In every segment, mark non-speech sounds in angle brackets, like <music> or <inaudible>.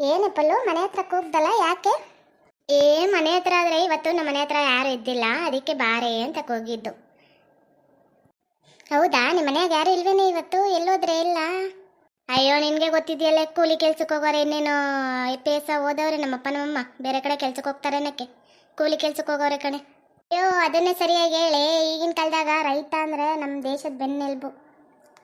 ಏನಪ್ಪಲ್ಲು ಮನೆ ಹತ್ರ ಕೂಗ್ದಲ್ಲ ಯಾಕೆ? ಏ ಮನೆ ಹತ್ರ ಆದರೆ ಇವತ್ತು ನಮ್ಮ ಮನೆ ಹತ್ರ ಯಾರು ಇದ್ದಿಲ್ಲ. ಅದಕ್ಕೆ ಬಾರೆ ಅಂತ ಕೂಗಿದ್ದು. ಹೌದಾ? ನಿಮ್ಮ ಮನೆಯಾಗ ಯಾರು ಇಲ್ವೇನೆ ಇವತ್ತು? ಎಲ್ಲೋದ್ರೆ ಇಲ್ಲ? ಅಯ್ಯೋ ನಿನಗೆ ಗೊತ್ತಿದೆಯಲ್ಲ ಕೂಲಿ ಕೆಲ್ಸಕ್ಕೆ ಹೋಗೋರೆ ಇನ್ನೇನು? ಪೇಸ ಓದವ್ರೆ ನಮ್ಮಪ್ಪ ನಮ್ಮಮ್ಮ. ಬೇರೆ ಕಡೆ ಕೆಲ್ಸಕ್ಕೆ ಹೋಗ್ತಾರೆ ಅನ್ನಕ್ಕೆ. ಕೂಲಿ ಕೆಲ್ಸಕ್ಕೆ ಹೋಗೋರೆ ಕಣೆ. ಅಯ್ಯೋ ಅದನ್ನೇ ಸರಿಯಾಗಿ ಹೇಳಿ. ಈಗಿನ ಕಾಲದಾಗ ರೈತ ಅಂದರೆ ನಮ್ಮ ದೇಶದ ಬೆನ್ನೆಲುಬು.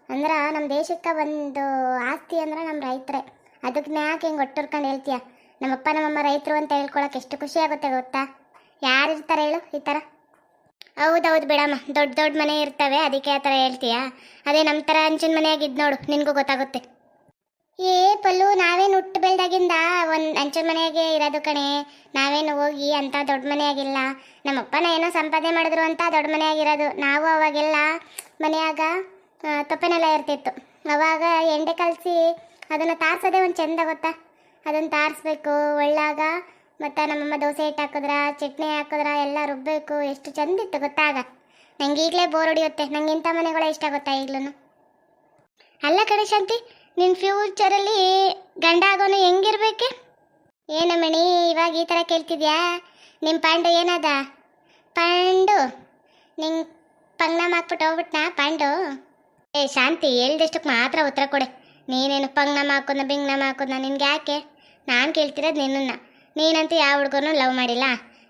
ಅಂದ್ರೆ ನಮ್ಮ ದೇಶಕ್ಕೆ ಒಂದು ಆಸ್ತಿ ಅಂದ್ರೆ ನಮ್ಮ ರೈತರೇ. ಅದಕ್ಕೆ ಯಾಕೆ ಹಿಂಗೆ ಒಟ್ಟುರ್ಕೊಂಡು ಹೇಳ್ತೀಯ? ನಮ್ಮಪ್ಪ ನಮ್ಮಮ್ಮ ರೈತರು ಅಂತ ಹೇಳ್ಕೊಳಕ್ಕೆ ಎಷ್ಟು ಖುಷಿ ಆಗುತ್ತೆ ಗೊತ್ತಾ? ಯಾರು ಇರ್ತಾರೆ ಹೇಳು ಈ ಥರ ಹೌದೌದು ಬಿಡಮ್ಮ, ದೊಡ್ಡ ದೊಡ್ಡ ಮನೆ ಇರ್ತವೆ, ಅದಕ್ಕೆ ಆ ಥರ ಹೇಳ್ತೀಯಾ? ಅದೇ ನಮ್ಮ ಥರ ಅಂಚಿನ ಮನೆಯಾಗಿದ್ದು ನೋಡು, ನಿನಗೂ ಗೊತ್ತಾಗುತ್ತೆ. ಏ ಪಲ್ಲು, ನಾವೇನು ಹುಟ್ಟು ಬೆಳೆದಾಗಿಂದ ಒಂದು ಅಂಚಿನ ಮನೆಯಾಗೆ ಇರೋದು ಕಣೆ. ನಾವೇನು ಹೋಗಿ ಅಂತ ದೊಡ್ಡ ಮನೆಯಾಗಿಲ್ಲ. ನಮ್ಮಪ್ಪನ ಏನೋ ಸಂಪಾದನೆ ಮಾಡಿದ್ರು ಅಂತ ದೊಡ್ಡ ಮನೆಯಾಗಿರೋದು ನಾವು ಅವಾಗೆಲ್ಲ ಮನೆಯಾಗ ತೊಪ್ಪೆನೆಲ್ಲ ಇರ್ತಿತ್ತು ಅವಾಗ ಎಂಡೆ ಕಲಸಿ ಅದನ್ನು ತಾರ್ಸೋದೇ ಒಂದು ಚೆಂದ ಗೊತ್ತಾ? ಅದನ್ನು ತಾರಿಸ್ಬೇಕು, ಒಳ್ಳಾಗ ಮತ್ತು ನಮ್ಮಮ್ಮ ದೋಸೆ ಹಿಟ್ಟು ಹಾಕಿದ್ರ, ಚಟ್ನಿ ಹಾಕಿದ್ರ, ಎಲ್ಲ ರುಬ್ಬಬೇಕು ಎಷ್ಟು ಚೆಂದ ಇತ್ತು ಗೊತ್ತಾಗ ನಂಗೆ ಈಗಲೇ ಬೋರ್ ಹೊಡಿಯುತ್ತೆ. ನಂಗೆ ಇಂಥ ಮನೆಗಳೇ ಇಷ್ಟ ಗೊತ್ತಾ ಈಗಲೂ ಅಲ್ಲ ಕಡೆ ಶಾಂತಿ ನಿನ್ನ ಫ್ಯೂಚರಲ್ಲಿ ಗಂಡ ಆಗೋನು ಹೆಂಗಿರ್ಬೇಕೆ? ಏನು ಮಣಿ ಇವಾಗ ಈ ಥರ ಕೇಳ್ತಿದ್ಯಾ? ನಿಮ್ಮ ಪಾಂಡು ಏನದ? ಪಾಂಡು, ನಿಂಗೆ ಪಂಗ್ನಾಮ್ ಹಾಕ್ಬಿಟ್ಟು ಹೋಗ್ಬಿಟ್ನಾ ಪಾಂಡು? ಏ ಶಾಂತಿ ಹೇಳ್ದಷ್ಟಕ್ಕೆ ಮಾತ್ರ ಉತ್ತರ ಕೊಡೆ. ನೀನೇನು ಪಂಗ್ನ ಹಾಕೋದ ಬಿಂಗ್ನ ಹಾಕೋದ ನಿನ್ಗೆ ಯಾಕೆ? ನಾನು ಕೇಳ್ತಿರೋದು ನಿನ್ನನ್ನು. ನೀನಂತೂ ಯಾವ ಹುಡುಗನೂ ಲವ್ ಮಾಡಿಲ್ಲ.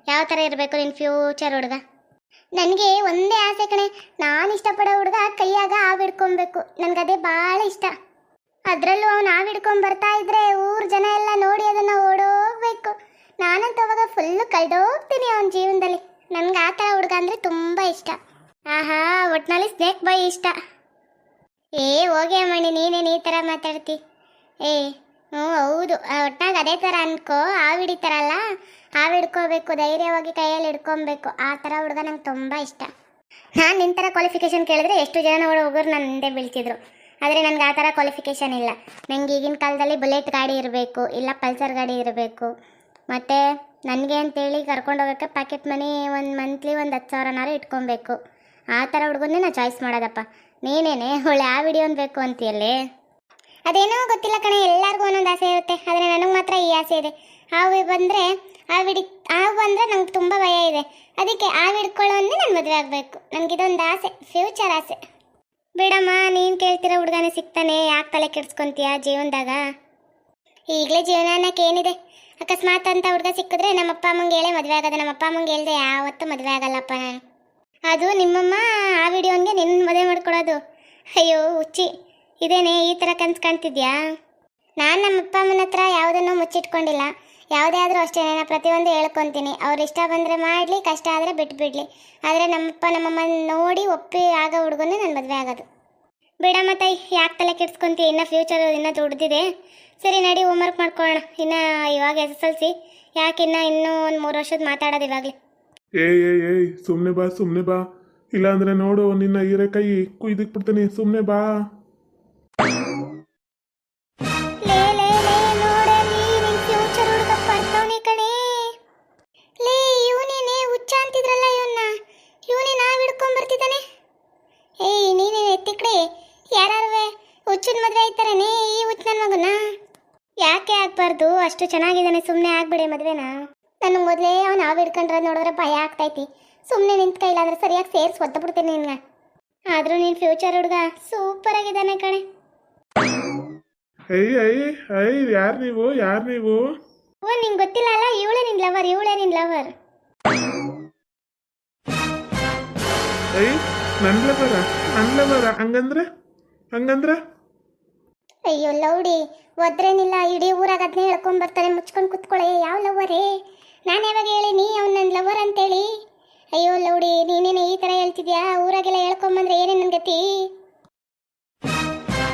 ಯಾವ ಥರ ಇರಬೇಕು ನಿನ್ನ ಫ್ಯೂಚರ್ ಹುಡುಗ? ನನಗೆ ಒಂದೇ ಆಸೆ ಕಣೆ. ನಾನು ಇಷ್ಟಪಡೋ ಹುಡುಗ ಕೈಯಾಗ ಹಾವು ಹಿಡ್ಕೊಬೇಕು. ನನಗದೇ ಭಾಳ ಇಷ್ಟ. ಅದರಲ್ಲೂ ಅವ್ನು ಹಾವು ಹಿಡ್ಕೊಂಡು ಬರ್ತಾ ಇದ್ರೆ ಊರು ಜನ ಎಲ್ಲ ನೋಡಿ ಅದನ್ನು ಓಡೋಗ್ಬೇಕು. ನಾನಂತೂ ಅವಾಗ ಫುಲ್ಲು ಕಳೆದೋಗ್ತೀನಿ ಅವನ ಜೀವನದಲ್ಲಿ. ನನಗೆ ಆ ಥರ ಹುಡುಗ ಅಂದರೆ ತುಂಬ ಇಷ್ಟ. ಆಹಾ, ಒಟ್ನಲ್ಲಿ ಸ್ನೇಕ್ ಬಾಯ್ ಇಷ್ಟ. ಏ, ಹೋಗಿ ಮಣಿ ನೀನೇನು ಈ ಥರ ಮಾತಾಡ್ತಿ. ಏ, ಹ್ಞೂ, ಹೌದು. ಒಟ್ನಾಗ ಅದೇ ಥರ ಅನ್ಕೋ. ಹಾವು ಹಿಡಿತಾರಲ್ಲ, ಹಾವು ಹಿಡ್ಕೋಬೇಕು, ಧೈರ್ಯವಾಗಿ ಕೈಯಲ್ಲಿ ಹಿಡ್ಕೊಬೇಕು. ಆ ಥರ ಹುಡುಗ ನಂಗೆ ತುಂಬ ಇಷ್ಟ. ನಾನು ನಿನ್ನ ಥರ ಕ್ವಾಲಿಫಿಕೇಶನ್ ಕೇಳಿದ್ರೆ ಎಷ್ಟು ಜನ ಹುಡುಗರು ನನ್ನ ಹಿಂದೆ ಬೀಳ್ತಿದ್ರು. ಆದರೆ ನನಗೆ ಆ ಥರ ಕ್ವಾಲಿಫಿಕೇಶನ್ ಇಲ್ಲ. ನನಗೆ ಈಗಿನ ಕಾಲದಲ್ಲಿ ಬುಲೆಟ್ ಗಾಡಿ ಇರಬೇಕು, ಇಲ್ಲ ಪಲ್ಸರ್ ಗಾಡಿ ಇರಬೇಕು. ಮತ್ತು ನನಗೆ ಅಂತೇಳಿ ಕರ್ಕೊಂಡು ಹೋಗೋಕ್ಕೆ ಪ್ಯಾಕೆಟ್ ಮನಿ ಒಂದು ಮಂತ್ಲಿ ಒಂದು ಹತ್ತು ಸಾವಿರನಾರು ಇಟ್ಕೊಬೇಕು. ಆ ಥರ ಹುಡುಗನ್ನೇ ನಾನು ಚಾಯ್ಸ್ ಮಾಡೋದಪ್ಪ. ನೀನೇನೆ? ಒಳ್ಳೆ ಆ ವಿಡಿಯೋ ಬೇಕು ಅಂತೀಯಲ್ಲೇ? ಅದೇನೋ ಗೊತ್ತಿಲ್ಲ ಕಣೆ, ಎಲ್ಲರಿಗೂ ಒಂದೊಂದು ಆಸೆ ಇರುತ್ತೆ. ಆದರೆ ನನಗೆ ಮಾತ್ರ ಈ ಆಸೆ ಇದೆ. ಹಾವು ಬಂದರೆ ಆ ವಿಡಿ ಹಾವು ಬಂದರೆ ನಂಗೆ ತುಂಬ ಭಯ ಇದೆ. ಅದಕ್ಕೆ ಹಾವು ಹಿಡ್ಕೊಳ್ಳೋನ್ನೇ ನಾನು ಮದುವೆ ಆಗಬೇಕು. ನನಗಿದೊಂದು ಆಸೆ ಫ್ಯೂಚರ್ ಆಸೆ. ಬಿಡಮ್ಮ, ನೀನು ಕೇಳ್ತಿರೋ ಹುಡುಗನೇ ಸಿಗ್ತಾನೆ. ಯಾಕೆ ತಲೆ ಕೆಡ್ಸ್ಕೊಂತೀಯ ಜೀವನದಾಗ? ಈಗಲೇ ಜೀವನ ಅನ್ನಕ್ಕೆ ಏನಿದೆ? ಅಕಸ್ಮಾತ್ ಅಂತ ಹುಡುಗ ಸಿಕ್ಕಿದ್ರೆ ನಮ್ಮ ಅಪ್ಪ ಅಮ್ಮಂಗೆ ಹೇಳೇ ಮದುವೆ ಆಗೋದು. ನಮ್ಮ ಅಪ್ಪ ಅಮ್ಮಂಗೆ ಹೇಳ್ದೆ, ಯಾವತ್ತೂ ಮದುವೆ ಆಗಲ್ಲಪ್ಪ. ನಾನು ಅದು ನಿಮ್ಮಮ್ಮ ಆ ವಿಡಿಯೋನ್ಗೆ ನಿನ್ನ ಮದುವೆ ಮಾಡ್ಕೊಡೋದು. ಅಯ್ಯೋ, ಹುಚ್ಚಿ. ಇದೇನೆ ಈ ಥರ ಕನ್ಸು ಕಾಣ್ತಿದ್ಯಾ? ನಾನು ನಮ್ಮ ಅಪ್ಪ ಅಮ್ಮನ ಹತ್ರ ಯಾವುದನ್ನು ಮುಚ್ಚಿಟ್ಕೊಂಡಿಲ್ಲ. ಯಾವುದೇ ಆದರೂ ಅಷ್ಟೇ, ನಾನು ಪ್ರತಿಯೊಂದು ಹೇಳ್ಕೊತೀನಿ. ಅವ್ರು ಇಷ್ಟ ಬಂದರೆ ಮಾಡಲಿ, ಕಷ್ಟ ಆದರೆ ಬಿಟ್ಬಿಡ್ಲಿ. ಆದರೆ ನಮ್ಮಪ್ಪ ನಮ್ಮಮ್ಮನ ನೋಡಿ ಒಪ್ಪಿ ಆಗೋ ಹುಡುಗನೇ ನಾನು ಮದುವೆ ಆಗೋದು. ಬಿಡಮ್ಮ ತಾಯಿ, ಯಾಕೆ ತಲೆ ಕೆಡ್ಸ್ಕೊಂತೀವಿ ಇನ್ನೂ ಫ್ಯೂಚರ್ ಇನ್ನೂ ದುಡ್ದಿದೆ. ಸರಿ, ನಡಿ ಹೋಮ್ವರ್ಕ್ ಮಾಡ್ಕೊಳ್ಳೋಣ ಇನ್ನೂ ಇವಾಗ ಎಸ್ ಎಸ್ ಎಲ್ ಸಿ ಯಾಕೆ ಇನ್ನೂ ಇನ್ನೂ ಒಂದು ಮೂರು ವರ್ಷದ ಮಾತಾಡೋದು ಇವಾಗಲೇ. ಏಯ್ ಏಯ್ ಏಯ್ ಸುಮ್ಮನೆ ಬಾ ಸುಮ್ಮನೆ ಬಾ. ಇಲ್ಲಾಂದ್ರೆ ನೋಡು, ನಿನ್ನ ಹೀರೆಕಾಯಿ ಕುಯ್ದಿಕ್ ಬಿಡ್ತೀನಿ. ಸುಮ್ಮನೆ ಬಾ. ಯಾಕೆ ಆಗ್ಬಾರ್ದು? ಅಷ್ಟು ಚೆನ್ನಾಗಿದ್ದಾನೆ ಸುಮ್ಮನೆ ಆಗ್ಬಿಡಿ ಮದ್ವೆನ. ನನಗೆ ಮೊದಲೇ ಅವ್ನು ನಾವು ಹಿಡ್ಕೊಂಡ್ರೆ ನೋಡಿದ್ರೆ ಭಯ ಆಗ್ತೈತಿ. ಸುಮ್ಮನೆ ನಿಂತ ಇಲ್ಲ ಅಂದ್ರೆ ಸರಿಯಾಗಿ ಸೇರಿಸಿ ಒದ್ದು ಬಿಡ್ತೀನಿ ನಿನ್ಗೆ. ಆದರೂ ನಿನ್ನ ಫ್ಯೂಚರ್ ಹುಡುಗ ಸೂಪರ್ ಆಗಿದ್ದಾನೆ ಕಣೆ. ಅಯ್ಯ ಅಯ್ಯ ಅಯ್ಯ ಯಾರು ನೀವು ಯಾರು ನೀವು? ಓ ನಿಂಗೆ ಗೊತ್ತಿಲ್ಲ ಅಲ್ಲ ಇವಳೇ ನಿನ್ ಲವರ್ ಇವಳೇ ನಿನ್ ಲವರ್ ಅಯ್ಯ ನನ್ನ ಲವರ ನನ್ನ ಲವರ ಹಂಗಂದ್ರೆ? ಹಂಗಂದ್ರೆ? ಅಯ್ಯೋ ಲೌಡಿ ಒದ್ರೇನಿಲ್ಲ ಇಡೀ ಊರಾಗ ಅದನ್ನೇ ಹೇಳ್ಕೊಂಡ್ ಬರ್ತಾರೆ ಮುಚ್ಕೊಂಡು ಕುತ್ಕೊಳ್ಳೆ ಯಾವ ಲವರೇ ನಾನು ಯಾವಾಗ ಹೇಳಿ ನೀ ಅವ್ನು ನನ್ನ ಲವರ್ ಅಂತೇಳಿ? ಅಯ್ಯೋ ಲೌಡಿ, ನೀನೇನು ಈ ಥರ ಹೇಳ್ತಿದ್ಯಾ? ಊರಾಗೆಲ್ಲ ಹೇಳ್ಕೊಂಬಂದ್ರೆ ಏನೇ ನನ್ನ ಗತಿ?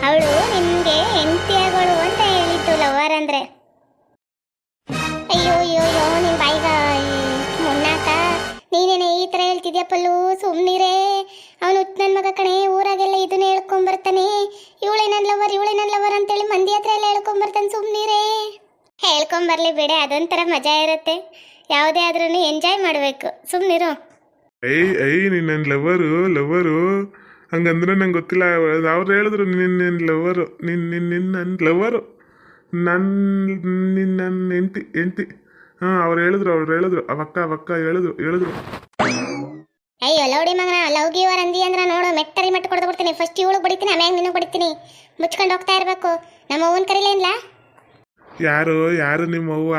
ಅವಳು ನಿನಗೆ ಹೆಂಡತಿ ಆಗೋಳು ಅಂತ ಹೇಳಿದ್ದು ಲವರ್ ಅಂದರೆ. ಅಯ್ಯೋ ಅಯ್ಯೋ ಅಯ್ಯೋ ನಿನ್ನ ಬಾಯಿಗ ಮುನ್ನಾಕ ನೀನೇನೆ ಈ ಥರ ಹೇಳ್ತಿದ್ಯಾ ಪಲ್ಲು? ಸುಮ್ಮನಿರೇ ಅವನು ನನ್ನ ಮಗ ಕಣೆ, ಊರಾಗೆಲ್ಲ ಇದನ್ನ ಹೇಳ್ಕೊಂಬರ್ತಾನೆ. ಇವಳೇ ನನ್ನ ಲವರ್ ಇವಳೆ ನನ್ನ ಲವರ್ ಅಂತೇಳಿ ಮಂದಿ ಹತ್ರ ಎಲ್ಲ ಹೇಳ್ಕೊಂಬರ್ತಾನೆ ಸುಮ್ಮನಿರೇ ಹೇಳ್ಕೊಂಬರ್ಲಿ ಬಿಡೆ ಅದೊಂಥರ ಮಜಾ ಇರುತ್ತೆ. ಯಾವುದೇ ಆದ್ರೂ ಎಂಜಾಯ್ ಮಾಡಬೇಕು. ಸುಮ್ಮನಿರು ಏಯ್ ಏಯ್ ನಿನ್ನ ನನ್ನ ಲವರು ಲವರು ಹಂಗಂದ್ರೆ ನಂಗೆ ಗೊತ್ತಿಲ್ಲ ಅವ್ರು ಹೇಳಿದ್ರು ನಿನ್ನ ನಿನ್ನ ಲವರು ನಿನ್ನ ನಿನ್ನ ನಿನ್ನ ನನ್ನ ಲವರು ನನ್ನ ನಿನ್ನ ಹೆಂಡ್ತಿ ಹೆಂಡ್ತಿ. ಹಾಂ ಅವ್ರು ಹೇಳಿದ್ರು ಅವ್ರು ಹೇಳಿದ್ರು. ಅವಕ್ಕ ಅವಕ್ಕ ಹೇಳಿದ್ರು ಹೇಳಿದ್ರು. ಅಯ್ಯೋ ಲೌಡಿ ಮಗನ ಲವ್ ಗಿವರ್ ಅಂದಿ ಅಂದ್ರೆ ನೋಡು ಮೆಟ್ಟರಿ ಮೆಟ್ಟ ಕೊಡ್ದು ಬಿಡ್ತೀನಿ. ಫಸ್ಟ್ ಇವಳು ಬಡಿತೀನಿ ಆಮೇಲೆ ನಿನ್ನ ಬಡಿತೀನಿ. ಮುಚ್ಕೊಂಡು ಹೋಗ್ತಾ ಇರಬೇಕು. ನಮ್ಮ ಕರೀಲೇ ಕರೀಲೇನ್ಲ? ಯಾರು ಯಾರು ನಿಮ್ಮ ಅವ್ವ?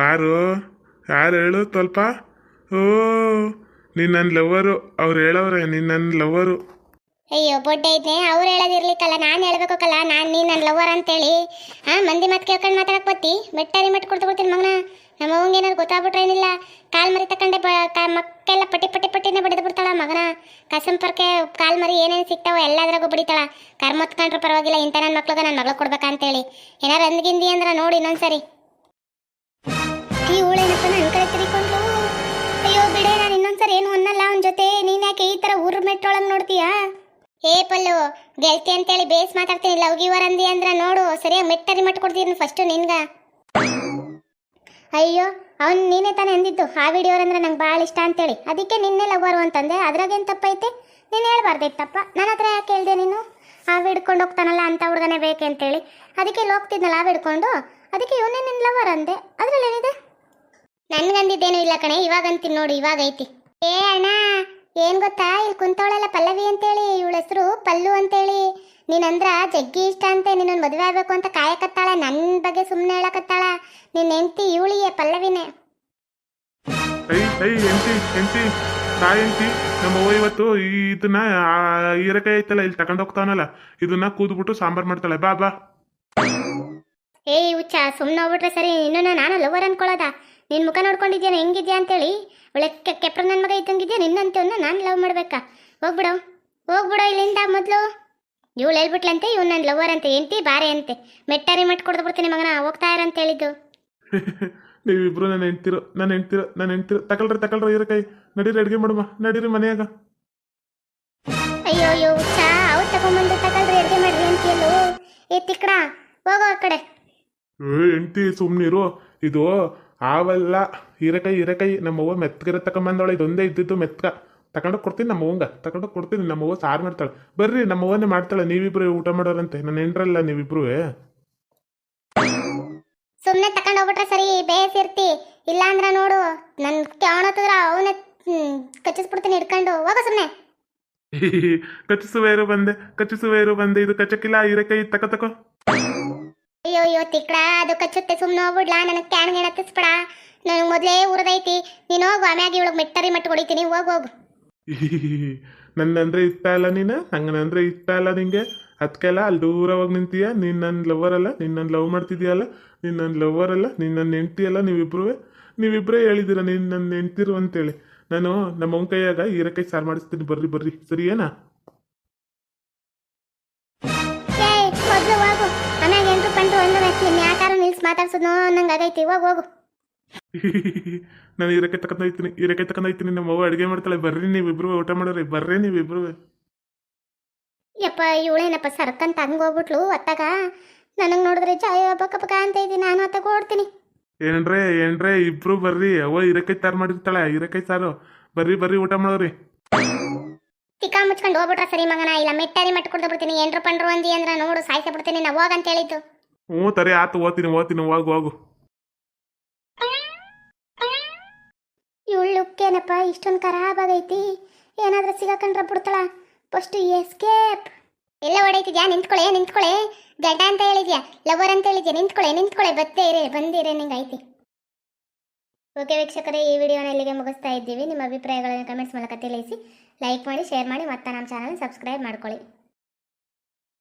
ಯಾರು ಯಾರು ಹೇಳು ಸ್ವಲ್ಪ. ಓ ನಿನ್ನ ಲವ್ವರು, ಅವ್ರು ಹೇಳವ್ರೆ ನಿನ್ನ ಲವ್ವರು. ಅಯ್ಯೋ, ಬೊಡ್ಡೆ ಐತೆ. ಅವ್ರು ಹೇಳೋದಿರ್ಲಿಕ್ಕಲ್ಲ, ನಾನು ಹೇಳ್ಬೇಕಲ್ಲ ನಾನು ನೀನು ನನ್ನ ಲವರ್ ಅಂತೇಳಿ. ಹಾಂ ಮಂದಿ ಮತ್ತೆ ಕೇಳ್ಕೊಂಡು ಮಾತಾಡಕ್ ಬತ್ತಿ. ಬೆಟ್ಟರಿ ಮಟ್ ಕೊಡ್ತು ಬಿಡ್ತೀನಿ ಮಗನ. ನಮ್ಮ ಅವ್ವಂಗೆ ಏನಾದ್ರು ಗೊತ್ತಾಗ್ಬಿಟ್ರೆ ಏನಿಲ್ಲ, ಕಾಲ್ ಮರಿ ತಕೊಂಡೆ ಮಕ್ಕೆಲ್ಲ ಪಟ್ಟಿ ಪಟ್ಟಿ ಪಟ್ಟಿನೇ ಬಡಿದು ಬಿಡ್ತಾಳ ಮಗನ. ಕಸಂಪರ್ಕೆ ಕಾಲ್ ಮರಿ ಏನೇನು ಸಿಗ್ತಾವ ಎಲ್ಲದ್ರಾಗೂ ಬಡಿತಾಳ. ಕರ್ಮತ್ಕೊಂಡ್ರು ಪರವಾಗಿಲ್ಲ, ಇಂಥ ನನ್ನ ಮಕ್ಳಿಗೆ ನನ್ನ ಮಗಳು ಕೊಡ್ಬೇಕಂತೇಳಿ ಏನಾರು ಅಂದ್ಗಿಂದಿ ಅಂದ್ರೆ ನೋಡಿ ಇನ್ನೊಂದ್ಸರಿ. ಈ ನನ್ನ ಕಡೆ ಅಯ್ಯೋ ಬಿಡೆ, ನಾನು ಇನ್ನೊಂದ್ಸರಿ ಏನು ಅನ್ನಲ್ಲ ಅವನ ಜೊತೆ. ನೀನ್ ಯಾಕೆ ಈ ತರ ಊರ್ ಮೆಟ್ರೊಳಗ್ ನೋಡ್ತೀಯಾ? ಏ ಪಲ್ಲು, ಗೆಲ್ತಿ ಅಂತೇಳಿ ಬೇಸ್ ಮಾತಾಡ್ತೀನಿ. ಲವ್ ಗಿವರ್ ಅಂದಿ ಅಂದ್ರ ನೋಡು, ಸರಿಯಾಗಿ ಮೆಟ್ಟರಿ ಮಟ್ ಕೊಡ್ತೀನಿ ಫಸ್ಟ್ ನಿನ್ಗ. ಅಯ್ಯೋ, ಅವ್ನು ನೀನೇ ತಾನೇ ಅಂದಿದ್ದು. ಆ ವಿಡಿಯೋರಂದ್ರೆ ನಂಗೆ ಭಾಳ ಇಷ್ಟ ಅಂತೇಳಿ. ಅದಕ್ಕೆ ನಿನ್ನೆ ಲವರು ಅಂತಂದೆ. ಅದ್ರಾಗೇನು ತಪ್ಪೈತೆ? ನೀನು ಹೇಳ್ಬಾರ್ದಿತ್ತಪ್ಪ. ನನ್ನ ಹತ್ರ ಯಾಕೆ ಹೇಳಿದೆ ನೀನು? ಆ ಹಿಡ್ಕೊಂಡು ಹೋಗ್ತಾನಲ್ಲ ಅಂತ ಹುಡುಗನೇ ಬೇಕೆ ಅಂತೇಳಿ ಅದಕ್ಕೆ ಇಲ್ಲಿ ಹೋಗ್ತಿದ್ನಲ್ಲ, ಆ ಹಿಡ್ಕೊಂಡು. ಅದಕ್ಕೆ ಇವನೇ ನಿನ್ನ ಲವರ್ ಅಂದೆ. ಅದರಲ್ಲಿ ಏನಿದೆ ನನಗಂದಿದ್ದೇನು ಇಲ್ಲ ಕಣೆ. ಇವಾಗ ಅಂತೀನಿ ನೋಡು, ಇವಾಗೈತಿ. ಏ ಅಣ್ಣ ಏನ್ ಗೊತ್ತಾ? ಇಲ್ಲಿ ಕುಂತವಳೆಲ್ಲ ಪಲ್ಲವಿ ಅಂತೇಳಿ. ಇವಳ ಹೆಸರು ಪಲ್ಲು ಅಂತೇಳಿ. ನೀನಂದ್ರ ಜಗ್ಗಿ ಇಷ್ಟ ಅಂತೆ. ನಿನ್ನ ಮದುವೆ ಆಗ್ಬೇಕು ಅಂತ ಕಾಯಕತ್ತಾಳ. ನನ್ನ ಬಗ್ಗೆ ಸುಮ್ಮನೆ ಹೇಳಕತ್ತಾಳ. ನಿನ್ನ ಹೆಂಡತಿ ಇವಳಿಗೆ ಪಲ್ಲವಿನೇ. ಐ ಎಂಟಿ ಎಂಟಿ ತಾಯಿ ಎಂಟಿ ನಮ್ಮ ಅವ್ವ ಇವತ್ತು ಈ- ಇದನ್ನ ಆ ಹೀರೆಕಾಯಿ ಐತಲ್ಲ ಇಲ್ಲಿ ತಗೊಂಡು ಹೋಗ್ತಾನಲ್ಲ ಇದನ್ನ ಕೂದ್ಬಿಟ್ಟು ಸಾಂಬಾರ್ ಮಾಡ್ತಾಳೆ. ಬಾ ಬಾ. ಏಯ್ ಹುಚ್ಚ ಸುಮ್ಮನೆ ಹೋಗ್ಬಿಟ್ರೆ ಸರಿ. ಇನ್ನೂ ನಾನು ಲವರ್ ಅನ್ಕೊಳ್ಳೋದ? ನಿನ್ನ ಮುಖ ನೋಡ್ಕೊಂಡಿದ್ಯಾನ ಹೆಂಗಿದ್ಯಾ ಅಂತೇಳಿ. ಒಳ್ಳೆ ಕೆಪ್ರ ನನ್ನ ಮಗ ಇದ್ದಂಗಿದ್ಯಾ? ನಿನ್ನಂತವನ್ನ ನಾನು ಲವ್ ಮಾಡ್ಬೇಕಾ? ಹೋಗ್ಬಿಡು. ಹೋಗ್ಬಿಡು ಇಲ್ಲಿಂದ ಮೊದಲು. ಇವಳು ಹೇಳ್ಬಿಟ್ಲಂತೆ ಇವ್ ನನ್ನ ಲವರ್ ಅಂತ ಎಂತಿ ಬಾರೆ ಅಂತೆ. ಮೆಟ್ಟಾರಿ ಮಟ್ ಕೊಡ್ದು ಬಿಡ್ತೀನಿ ಮಗನ ಹೋಗ್ತಾ ಇರಂತ ಹೇಳಿದ್ದು. <laughs> ನೀವಿಬ್ರು ನನ್ನ ಹೆಂಡ್ತಿರು ನನ್ನ ಹೆಂಡ್ತಿರು ನನ್ನ ಹೆಂಡ್ತಿರು. ತಕಳ್ರಿ ಇರ ಕೈ. ನಡೀರಿ ಅಡುಗೆ ಮಾಡುವ ನಡೀರಿ ಮನೆಯಾಗ. ಅಯ್ಯೋ ಅಯ್ಯೋ ಚಾ ಅವ್ರು ತಗೊಂಬಂದು ಅಡುಗೆ ಮಾಡ್ರಿ ಅಂತೀಯಲ್ಲೋ ಏ ತಿಕ್ಕಡ ಹೋಗೋ ಆ ಕಡೆ. ಏ ಹೆಂಡ್ತಿ ಸುಮ್ಮನಿರು ಇದು ಆವಲ್ಲ ಹೀರೆಕಾಯಿ ಹೀರೆಕಾಯಿ ನಮ್ಮ ಅವ್ವ ಮೆತ್ಗರೆ ತಗೊಂಬಂದವಳೆ ಇದೊಂದೇ ಇದ್ದಿದ್ದು ಮೆತ್ಕ ತಗೊಂಡೋಗಿ ಕೊಡ್ತೀನಿ ನಮ್ಮ ಅವ್ವಂಗ ತಗೊಂಡೋಗಿ ಕೊಡ್ತೀನಿ ನಮ್ಮವ್ವ ಸಾರು ಮಾಡ್ತಾಳೆ. ಬರ್ರಿ ನಮ್ಮ ಅವ್ವನೇ ಮಾಡ್ತಾಳೆ ನೀವಿಬ್ರು ಊಟ ಮಾಡೋರಂತೆ. ನನ್ನ ಹೆಂಡ್ರಲ್ಲ ನೀವಿಬ್ರು. ಸುಮ್ಮನೆ ತಗೊಂಡು ಹೋಗ್ಬಿಟ್ರೆ ಸರಿ ಬೇಸಿರ್ತಿ. ಇಲ್ಲ ಅಂದ್ರೆ ನೋಡು ನನ್ ಕ್ಯಾವಣತ್ತಿದ್ರ ಅವನ ಕಚ್ಚಿಸ್ಬಿಡ್ತೀನಿ ಹಿಡ್ಕೊಂಡು. ಹೋಗ ಸುಮ್ಮನೆ <laughs> ಕಚ್ಚಿಸುವ ಬಂದೆ ಕಚ್ಚಿಸುವ ಬಂದೆ ಇದು ಕಚ್ಚಕ್ಕಿಲ್ಲ ಹೀರೆಕಾಯಿ ತಕ ತಕೋ. ಅಯ್ಯೋ ಅಯ್ಯೋ, ತಿಕ್ಕಡ ಅದು ಕಚ್ಚುತ್ತೆ ಸುಮ್ಮನೆ ಹೋಗ್ಬಿಡ್ಲಾ? ನನಗೆ ಕ್ಯಾನ್ ಗೇಣ ತಿಸ್ಬಿಡ. ನನಗೆ ಮೊದಲೇ ಉರದೈತಿ ನೀನು ಹೋಗು, ಆಮ್ಯಾಗ ಇವಳಿಗೆ ಮೆಟ್ಟರಿ ಮಟ್ಟು ಹೊಡಿತೀನಿ. ಹೋಗು ಹೋಗು. <laughs> ನನ್ನಂದ್ರೆ ಇಷ್ಟ ಅಲ್ಲ ನೀನು? ನಂಗನಂದ್ರೆ ಇಷ್ಟ ಅಲ್ಲ ನಿಂಗೆ? ಅದಕ್ಕೆಲ್ಲ ಅಲ್ಲಿ ದೂರ ಹೋಗಿ ನಿಂತೀಯ? ನೀನು ನನ್ನ ಲವರ್ ಅಲ್ಲ? ನೀನು ನನ್ನ ಲವ್ ಮಾಡ್ತಿದ್ಯಲ್ಲ ನೀನು ನನ್ನ ಲವರ್ ಅಲ್ಲ? ನೀನು ನನ್ನ ಹೆಂಡ್ತಿ ಅಲ್ಲ ನೀವಿಬ್ರು ನೀವಿಬ್ಬರೇ ಹೇಳಿದಿರ ನೀನು ನನ್ನ ಹೆಂಡ್ತಿರು ಅಂತೇಳಿ. ನಾನು ನಮ್ಮ ಕೈಯಾಗ ಹೀರೆಕಾಯಿ ಸಾರು ಮಾಡಿಸ್ತೀನಿ. ಬರ್ರಿ ಬರ್ರಿ. ಸರಿ ನಿನ್ನ ಯಾಕಾರು ನಿಲ್ಸಿ ಮಾತಾಡ್ಸೋದು? ನಂಗೆ ಆಗೈತಿ ಹೋಗು ಹೋಗು. <laughs> ನಾನು ಹೀರೆಕಾಯಿ ಇರಕ್ಕೆ ತಕ್ಕಂತ ತಗೊಂಡೋಗ್ತೀನಿ ನಮ್ಮ ಅವ್ವ ಅಡುಗೆ ಮಾಡ್ತಾಳೆ ಬರ್ರಿ ನೀವಿಬ್ರು ಊಟ ಮಾಡೋರಿ ಬರ್ರಿ ನೀವಿಬ್ರು ಯಪ್ಪ ಇವಳೇನಪ್ಪ ಸರ್ಕಂತ ಹಂಗೆ ಹೋಗ್ಬಿಟ್ಲು ಅತ್ತಾಗ? ನನಗೆ ನೋಡಿದ್ರೆ ಚಾಯ್ ಪಕ್ಕ ಪಕ್ಕ ಅಂತ ಇದ್ದೀನಿ ನಾನು ಅತ್ತಾಗ ಓಡ್ತೀನಿ. ಏನ್ರೇ ಏನ್ರೇ ಇಬ್ರು ಬರ್ರಿ ಅವ್ವ ಇರಕ್ಕೆ ಸಾರು ಮಾಡಿರ್ತಾಳೆ ಇರಕ್ಕೆ ಸಾರು. ಬರ್ರಿ ಬರ್ರಿ ಊಟ ಮಾಡೋರಿ. ತಿಕ್ಕ ಮುಚ್ಕೊಂಡು ಹೋಗ್ಬಿಟ್ರ ಸರಿ ಮಗನ ಇಲ್ಲ ಮೆಟ್ಟಾರಿ ಮಟ್ಟು ಕೊಡ್ದು ಬಿಡ್ತೀನಿ ಏನ್ರು ಪಂಡ್ರು ಅಂದಿ ಅಂದ್ರೆ ನೋಡು ಸಾಯ್ಸ ಬಿಡ್ತೀನಿ ನಾವು ಹೋಗಂತ ಹೇಳಿದ್ದು. ಹ್ಞೂ ತರಿ ಆತು, ಓದ್ತೀನಿ ಓದ್ತೀನಿ, ಹೋಗು ಹೋಗು. ಇವಳುಕ್ಕೇನಪ್ಪ ಇಷ್ಟೊಂದು ಖರಾಬ್ ಆಗೈತಿ. ಏನಾದ್ರೂ ಸಿಗಾಕೊಂಡ್ರೆ ಬಿಡ್ತಾಳ. ಫಸ್ಟ್ ಎಸ್ಕೇಪ್ ಎಲ್ಲ ಹೊಡೈತಿದ್ಯಾ? ನಿಂತ್ಕೊಳೆ ನಿಂತ್ಕೊಳೆ. ಗಡ್ಡ ಅಂತ ಹೇಳಿದ್ಯಾ? ಲವರ್ ಅಂತ ಹೇಳಿದ್ಯಾ? ನಿಂತ್ಕೊಳೆ ನಿಂತ್ಕೊಳೆ. ಬತ್ತೇ ಇರೇ ಬಂದಿರೇ ನಿಂಗೆ ಐತಿ. ಓಕೆ ವೀಕ್ಷಕರೇ, ಈ ವಿಡಿಯೋನ ಇಲ್ಲಿಗೆ ಮುಗಿಸ್ತಾ ಇದ್ದೀವಿ. ನಿಮ್ಮ ಅಭಿಪ್ರಾಯಗಳನ್ನು ಕಮೆಂಟ್ಸ್ ಮೂಲಕ ತಿಳಿಸಿ ಲೈಕ್ ಮಾಡಿ ಶೇರ್ ಮಾಡಿ, ಮತ್ತೆ ನಮ್ಮ ಚಾನಲ್ ಸಬ್ಸ್ಕ್ರೈಬ್ ಮಾಡ್ಕೊಳ್ಳಿ.